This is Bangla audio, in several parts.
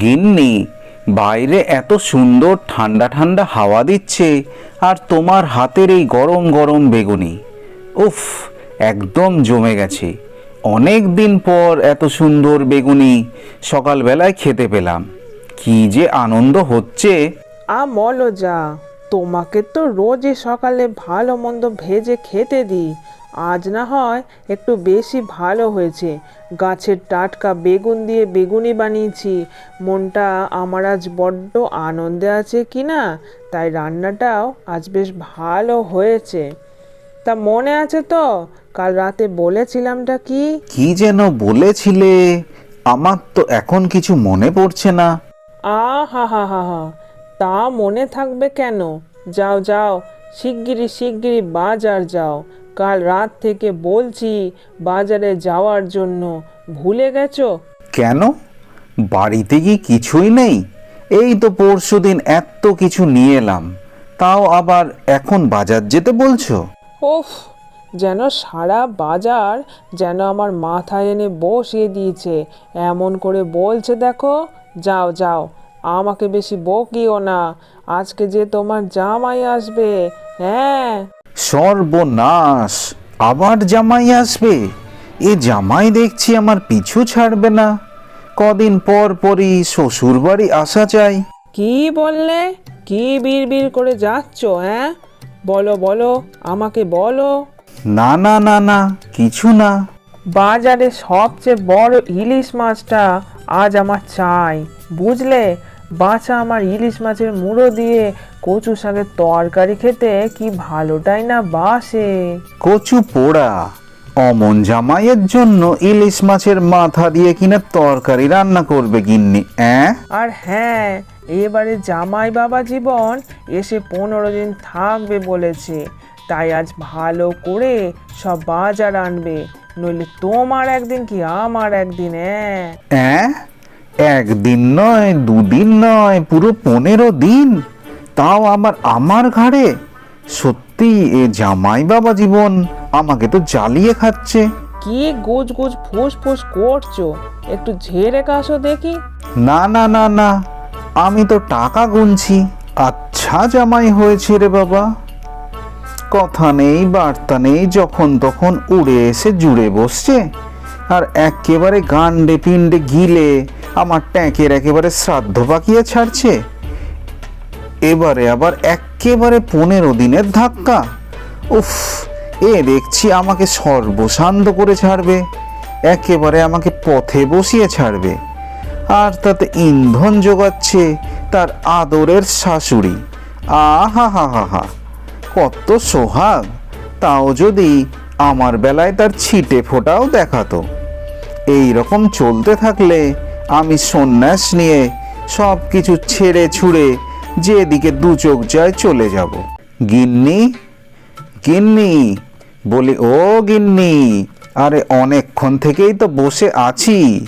গিন্নি, বাইরে এত সুন্দর ঠান্ডা ঠান্ডা হাওয়া দিচ্ছে আর তোমার হাতের এই গরম গরম বেগুনি। উফ, একদম জমে গেছে। অনেক দিন পর এত সুন্দর বেগুনি সকালবেলায় খেতে পেলাম। কি যে আনন্দ হচ্ছে। আ যা তোমাকে তো রোজই সকালে ভালো মন্দ ভেজে খেতে দিই। আজ না হয় একটু বেশি ভালো হয়েছে। গাছের টাটকা বেগুন দিয়ে বেগুনি বানিয়েছি। মনটা আমার আজ বড্ড আনন্দে আছে কি না? তাই রান্নাটাও আজ বেশ ভালো হয়েছে। তা মনে আছে তো? কাল রাতে বলেছিলামটা কি? কি যেন বলেছিলে? আমার তো এখন কিছু মনে পড়ছে না। আ হা হা হা হা। তা মনে থাকবে কেন? যাও যাও শিগগিরই শিগগিরই বাজার যাও। কাল রাত থেকে বলছি বাজারে যাওয়ার জন্য। ভুলে গেছো? কেন? বাড়িতে কি কিছুই নেই? এই তো পরশুদিন এত কিছু নিয়ে এলাম। তাও আবার এখন বাজার যেতে বলছো? ওফ যেন সারা বাজার যেন আমার মাথায় এনে বসিয়ে দিয়েছে। এমন করে বলছে দেখো। যাও যাও আমাকে বেশি বকিও না। আজকে যে তোমার জামাই আসবে হ্যাঁ। সর্বনাশ আবার জামাই আসবে? এ জামাই দেখছি আমার পিছু ছাড়বে না। কদিন পর পরই শ্বশুর বাড়ি আসা চাই। কি বললে? কি বিড়বিড় করে যাচ্ছ হ্যাঁ? বলো বলো আমাকে বলো। না না না না কিছু না। বাজারে সবচেয়ে বড় ইলিশ মাছটা আজ আমার চাই বুঝলে? বাছা আমার ইলিশ মাছের মুড়ো দিয়ে কচু শাকের তরকারি খেতে কি ভালোটাই না বাসে? কচু পোড়া অমন জামাইয়ের জন্য ইলিশ মাছের মাথা দিয়ে কিনা তরকারি রান্না করবে গিন্নি অ্যাঁ? আর হ্যাঁ এবারে জামাই বাবা জীবন এসে পনেরো দিন থাকবে বলেছে। তাই আজ ভালো করে সব বাজার আনবে নইলে তোমার একদিন কি আমার একদিন হ্যাঁ অ্যাঁ? একদিন নয় দুদিন নয় পুরো পনেরো দিন। তাও আবার আমার ঘাড়ে? সত্যি এ জামাই বাবা জীবন আমাকে তো জ্বালিয়ে খাচ্ছে। কি গুজ গুজ ফুস ফুস করছ? একটু ঝেড়ে কাশো দেখি। না না না না আমি তো টাকা গুনছি। আচ্ছা জামাই হয়েছে রে বাবা। কথা নেই বার্তা নেই যখন তখন উড়ে এসে জুড়ে বসছে। আর একেবারে গান্ডে পিণ্ডে গিলে আমার ট্যাঁকের একেবারে শ্রাদ্ধ পাকিয়ে ছাড়ছে। এবারে আবার একেবারে পনেরো দিনের ধাক্কা। উফ, এ দেখছি আমাকে সর্বশান্ত করে ছাড়বে। একেবারে আমাকে পথে বসিয়ে ছাড়বে। আর তাতে ইন্ধন যোগাচ্ছে তার আদরের শাশুড়ি। আহা হা হা হা, কত সোহাগ। তাও যদি আমার বেলায় তার ছিটে ফোটাও দেখাতো। এই রকম চলতে থাকলে আমি সন্ন্যাস নিয়ে সব কিছু ছেড়ে ছুড়ে যেদিকে দু চোখ যায় চলে যাব। গিন্নি গিন্নি, বলি, ও গিন্নি, আরে অনেকক্ষণ থেকেই তো বসে আছি।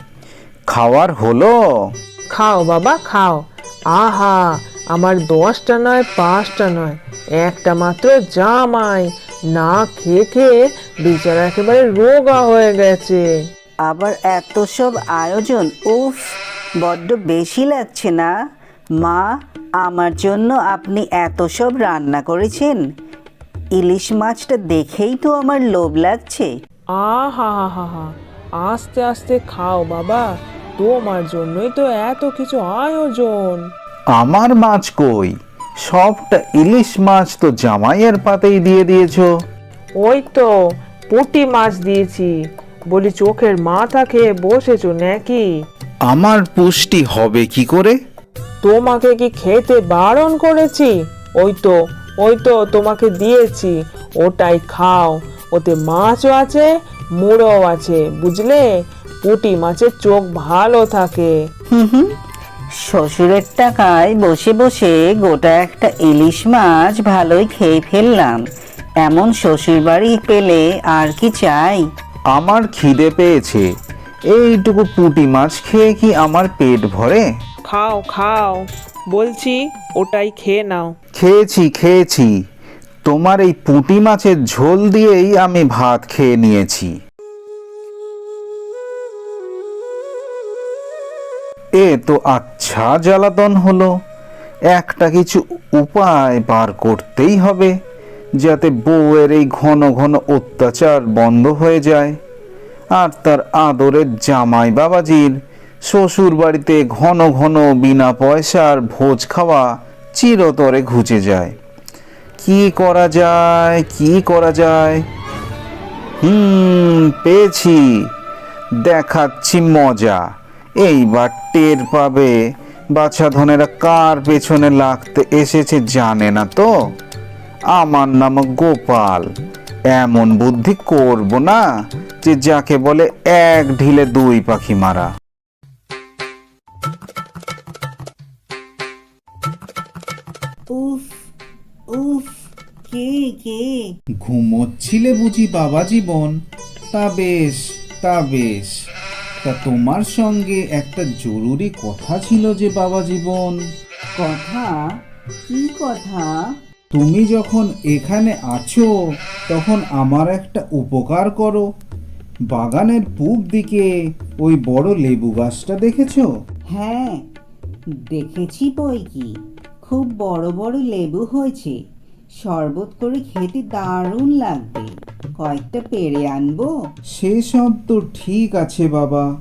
খাওয়ার হলো? খাও বাবা, খাও। আহা, আমার দশটা নয়, পাঁচটা নয়, একটা মাত্র জামাই। না খেয়ে খেয়ে বিচারা একেবারে রোগা হয়ে গেছে। আবার এত সব আয়োজন উফ বড্ড বেশি লাগছে না? মা আমার জন্য আপনি এত সব রান্না করেছেন। ইলিশ মাছটা দেখেই তো আমার লোভ লাগছে। আহা হা হা হা আস্তে আস্তে খাও বাবা তোমার জন্যই তো এত কিছু আয়োজন। আমার মাছ কই? সবটা ইলিশ মাছ তো জামাইয়ের পাতেই দিয়ে দিয়েছ। ওই তো পুঁটি মাছ দিয়েছি। বলি চোখের মাথা খেয়ে বসেছো নাকি? আমার পুষ্টি হবে কি করে? তোমাকে কি খেতে বারণ করেছি? ওই তো ওই তো তোমাকে দিয়েছি। ওটাই খাও। ওতে মাছও আছে মুড়োও আছে বুঝলে? পুঁটি মাছের চোখ ভালো থাকে। হুম হুম। শ্বশুরের টাকায় বসে বসে গোটা একটা ইলিশ মাছ ভালোই খেয়ে ফেললাম। এমন শ্বশুর বাড়ি পেলে আর কি চাই? আমার খিদে পেয়েছে। এইটুকু পুঁটি মাছ খেয়ে কি আমার পেট ভরে? খাও খাও। বলছি ওটাই খেয়ে নাও। খেয়েছি খেয়েছি। তোমার এই পুঁটি মাছের ঝোল দিয়েই আমি ভাত খেয়ে নিয়েছি। এ তো আচ্ছা জ্বালাতন হলো। একটা কিছু উপায় বার করতেই হবে। যাতে বউয়ের এই ঘন ঘন অত্যাচার বন্ধ হয়ে যায়। আর তার আদরের জামাই বাবাজির শ্বশুর বাড়িতে ঘন ঘন বিনা পয়সার ভোজ খাওয়া চিরতরে ঘুচে যায়। কি করা যায়, কি করা যায়? হুম, পেয়েছি। দেখাচ্ছি মজা। এইবার টের পাবে। বাছা ধনেরা কার পেছনে লাগতে এসেছে জানে না তো? আমার নাম গোপাল। এমন বুদ্ধি করব না যে যাকে বলে এক ঢিলে দুই পাখি মারা। উফ উফ কে কে? ঘুমোচ্ছিলে বুঝি বাবা জীবন। তা বেশ তা বেশ। তা তোমার সঙ্গে একটা জরুরি কথা ছিল যে বাবা জীবন। কথা? কি কথা? তুমি যখন এখানে আছো তখন আমার একটা উপকার করো। বাগানের পূব দিকে ওই বড় লেবু গাছটা দেখেছ? হ্যাঁ দেখেছি বই কি। খুব বড় বড় লেবু হয়েছে। শরবত করে খেতে দারুণ লাগবে। কয়েকটা পেরে আনব? সেসব তো ঠিক আছে বাবা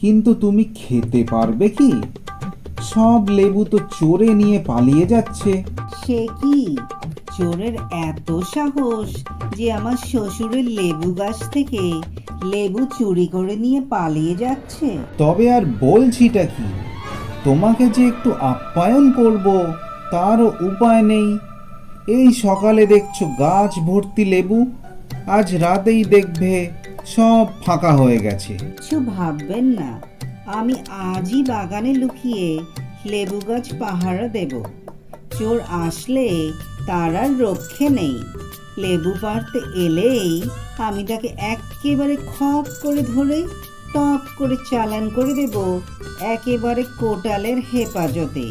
কিন্তু তুমি খেতে পারবে কি? সব লেবু তো চোরে নিয়ে পালিয়ে যাচ্ছে। সে কি? চোরের এত সাহস যে আমার শ্বশুরের লেবু গাছ থেকে লেবু চুরি করে নিয়ে পালিয়ে যাচ্ছে। তবে আর বলছিটা কি? তোমাকে যে একটু আপ্যায়ন করব তারও উপায় নেই। এই সকালে দেখছ গাছ ভর্তি লেবু আজ রাতেই দেখবে সব ফাঁকা হয়ে গেছে। কিছু ভাববেন না আমি আজই বাগানে লুকিয়ে লেবু গাছ পাহারা দেব। চোর আসলে তার আর রক্ষে নেই। লেবু পাড়তে এলেই আমি তাকে একেবারে খপ করে ধরে টপ করে চালান করে দেব একেবারে কোটালের হেফাজতে।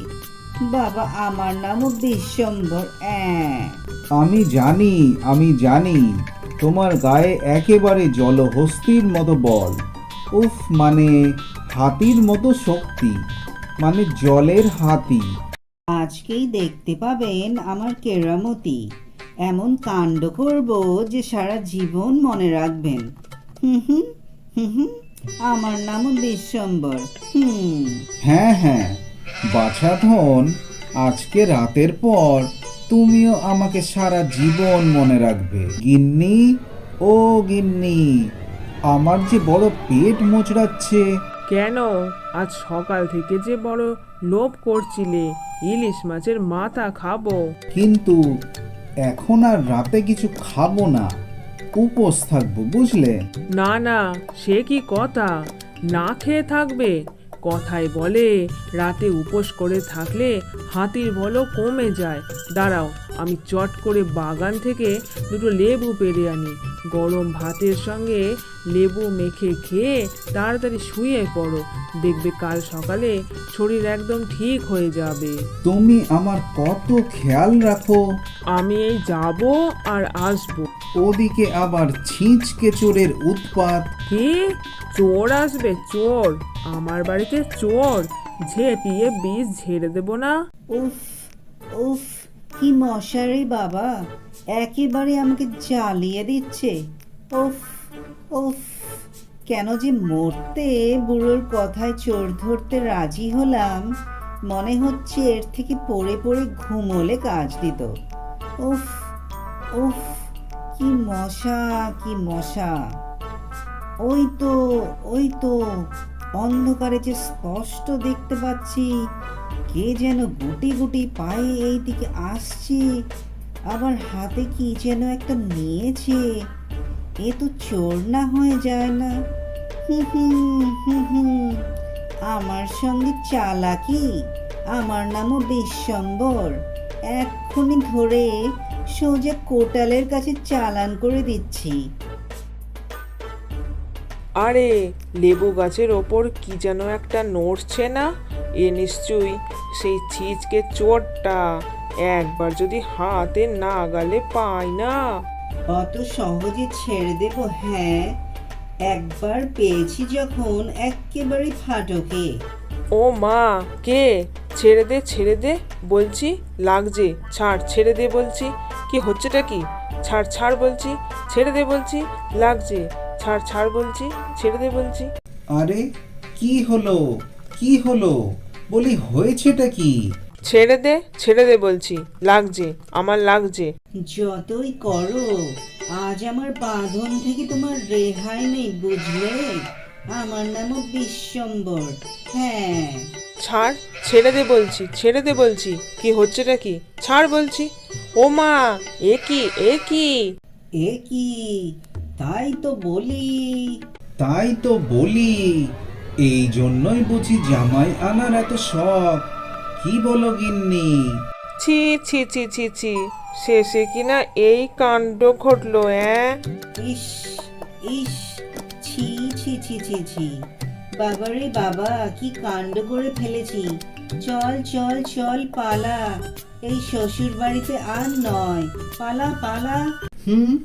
বাবা, আমার নামও বিশ্বম্বর আমি জানি আমি জানি, তোমার গায়ে একেবারে জলহস্তির মতো বল। উফ মানে হাতির মতো শক্তি মানে জলের হাতি। আজকেই দেখতে পাবেন আমার কেরামতি। এমন কাণ্ড করব যে সারা জীবন মনে রাখবেন। হুম হুম হুম আমার নামও বিশ্বম্বর। হুম। হ্যাঁ হ্যাঁ বাছাধন আজকে রাতের পর তুমিও আমাকে সারা জীবন মনে রাখবে। গিন্নি, ও গিন্নি, আমার যে বড় পেট মোচড়াচ্ছে কেন? আজ সকাল থেকে যে বড় লোভ করছিলে ইলিশ মাছের মাথা খাব। কিন্তু এখন আর রাতে কিছু খাব না। উপোস থাকব বুঝলে? না না সে কি কথা? না খেয়ে থাকবে? কথায় বলে রাতে উপোস করে থাকলে হাতির বলও কমে যায়। দাঁড়াও আমি চট করে বাগান থেকে দুটো লেবু পেরে আনি। গরম ভাতের সঙ্গে লেবু মেখে খেয়ে তাড়াতাড়ি শুয়ে পড়ো। দেখবে কাল সকালে শরীর একদম ঠিক হয়ে যাবে। তুমি আমার কত খেয়াল রাখো। আমি এই যাব আর আসব। ওদিকে আবার ছিঁচকে চোরের উৎপাত। কি? চোর আসবে চোর। আমার বাড়িতে চোর। ঝেঁটিয়ে বীজ ঝেড়ে দেবো না। উফ উফ কি মশারে বাবা। একেবারে আমাকে জ্বালিয়ে দিচ্ছে। উফ উফ, কেন যে মরতে বুড়োর কথায় চোর ধরতে রাজি হলাম, মনে হচ্ছে এর থেকে পড়ে পড়ে ঘুমোলে কাজ দিত। উফ উফ, কি মশা কি মশা। ওই তো ওই তো, অন্ধকারে যে স্পষ্ট দেখতে পাচ্ছি, কে যেন গুটি গুটি পায়ে এই দিকে আসছে। আবার হাতে কি যেন একটা নিয়েছে এ তো চোর না হয়ে যায় না। হুম হুম হুম হুম আমার সঙ্গে চালাকি? আমার নামও বিশ্বম্বর এক্ষুনি ধরে সোজা কোটালের কাছে চালান করে দিচ্ছি। আরে, লেবু গাছের ওপর কি যেন একটা নড়ছে না? এ নিশ্চয়ই সেই ছিচকে চোরটা। একবার যদি হাতে না গালে পাই না। অত সহজে ছেড়ে দেব হ্যাঁ। একবার পেয়েছি যখন একেবারে ফাটকে। ও মা কে? ছেড়ে দে ছেড়ে দে বলছি লাগছে। ছাড় ছেড়ে দে বলছি। কি হচ্ছেটা কি? ছাড় ছাড় বলছি ছেড়ে দে বলছি লাগছে। ছাড় ছাড় বলছি ছেড়ে দে বলছি। আরে কি হলো? কি হলো? বলি হয়েছেটা কি? ছেড়ে দে ছেড়ে দে বলছি। লাগছে আমার লাগছে। যতই করো আজ আমার বাঁধন থেকে তোমার রেহাই নেই বুঝলে? আমার নামও বিশ্বম্বর। হ্যাঁ। ছাড় ছেড়ে দে বলছি ছেড়ে দে বলছি। কি হচ্ছেটা কি? ছাড় বলছি। ও মা এ কি এ কি? এ কি? তাই তো বলি। তাই তো বলি। এই জন্যই বুঝি জামাই আনার এত শখ। কি বলো গিন্নি? ছি ছি ছি ছি ছি। শেষে কিনা এই কাণ্ড ঘটলো হ্যাঁ ইস ইস ছি ছি ছি ছি ছি। বাবারে বাবা কি কাণ্ড করে ফেলেছি। চল চল চল পালা। এই শ্বশুর বাড়িতে আর নয়। পালা পালা। হুম?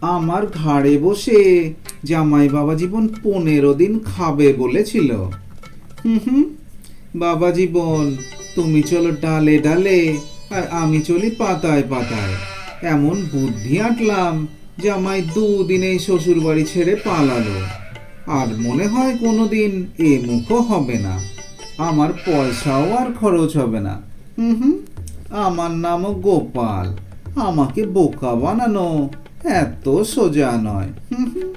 আমার ঘাড়ে বসে জামাই বাবা জীবন পনেরো দিন খাবে বলেছিল। হুম হুম? বাবা জীবন, তুমি চলো ডালে ডালে, আর আমি চলি পাতায় পাতায়। এমন বুদ্ধি আঁটলাম যে আমায় দুদিনেই শ্বশুর বাড়ি ছেড়ে পালালো। আর মনে হয় কোনোদিন এ মুখও হবে না। আমার পয়সাও আর খরচ হবে না। হুম হুম, আমার নামও গোপাল, আমাকে বোকা বানানো এত সোজা নয়। হুম হুম।